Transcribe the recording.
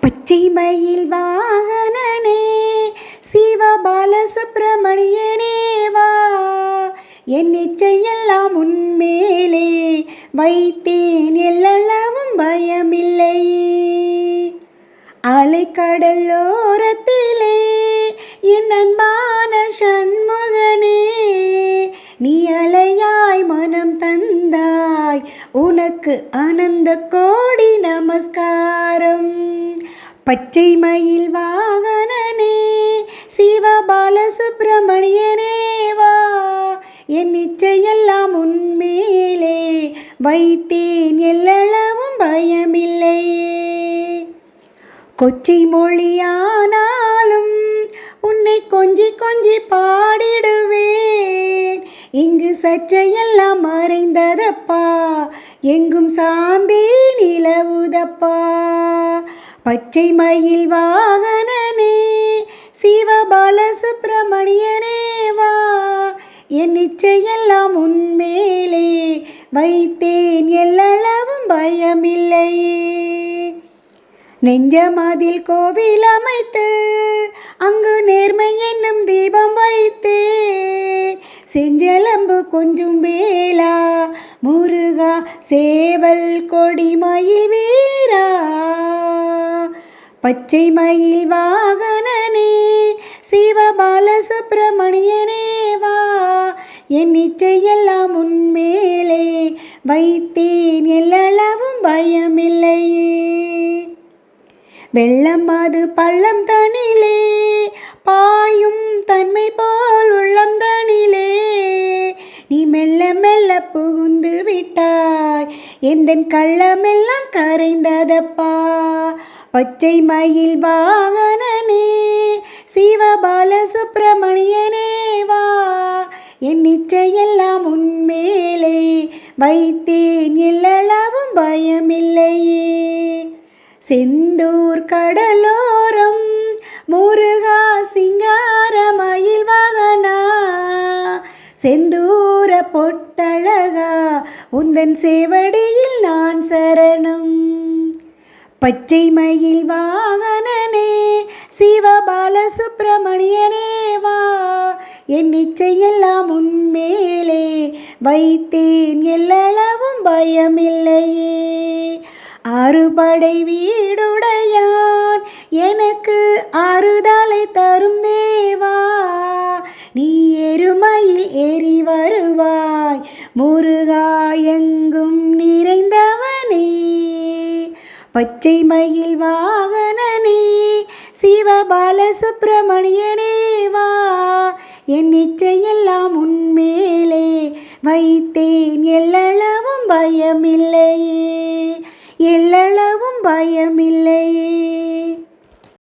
பச்சை மயில் வாகனனே சிவ பாலசுப்பிரமணியனே வா. என் இச்சையெல்லாம் உன்மேலே வைத்தேன் எல்லளவும் பயமில்லை. அலைக்கடலோரத்திலே என் அன்பான சண்முகனே நீ அலையாய் மனம் தந்தாய் உனக்கு ஆனந்த கோடி நமஸ்காரம். பச்சை மயில் வாகனனே சிவபால சுப்பிரமணியனே வா. என் நிச்சயெல்லாம் உன்மேலே வைத்தேன் எல்லளவும் பயமில்லையே. கொச்சை மொழியானாலும் உன்னை கொஞ்சி கொஞ்சி பாடிடுவேன். இங்கு சச்சையெல்லாம் மறைந்ததப்பா எங்கும் சாந்தே நிலவுதப்பா. பச்சை மயில் வாகனனே சிவபால சுப்பிரமணியனே வா. என் நிச்சையெல்லாம் உன்மேலே வைத்தேன் எல்லளவும் பயமில்லையே. நெஞ்சமதில் கோவில் அமைத்து அங்கு நேர்மை என்னும் தீபம் வைத்தேன் செஞ்சலம்பு கொஞ்சும் வேலா முருகா சேவல் கொடி மயில் வீரா. பச்சை மயில் வாகனனே சிவபால சுப்பிரமணியனே வா. என் நிச்சையெல்லாம் உன்மேலே வைத்தேன் எல்லளவும் பயமில்லையே. வெள்ளம் அது பள்ளம் தனிலே பாயும் தன்மை போல் உள்ளம் தனிலே. நீ மெல்ல மெல்ல புகுந்து விட்டாய் எந்தன் கள்ளமெல்லாம் கரைந்ததப்பா. பச்சை மயில் வாகனனே சிவபால சுப்பிரமணியனே வா. என் நிச்சயெல்லாம் உன்மேலே வைத்தேன் எல்லளவும் பயமில்லையே. செந்தூர் கடலோரம் முருகா சிங்கார மயில் வாகனா. செந்தூர பொட்டழகா உந்தன் சேவடியில் நான் சரண் பச்சை மயில் வாகனனே சிவபால சுப்பிரமணியனே வா. என் நிச்சயெல்லாம் உன்மேலே வைத்தேன் எல்லளவும் பயமில்லையே. அறுபடை வீடுடையான் எனக்கு ஆறுதலை தரும் தேவா. நீ எருமையில் ஏறி வருவாய் முருகா எங்கும் நிறைந்த பச்சை மயில் வாகனனே சிவபால சுப்பிரமணியனே வா. என் நிச்சையெல்லாம் உன்மேலே வைத்தேன். எல்லளவும் பயமில்லையே எல்லளவும் பயமில்லையே.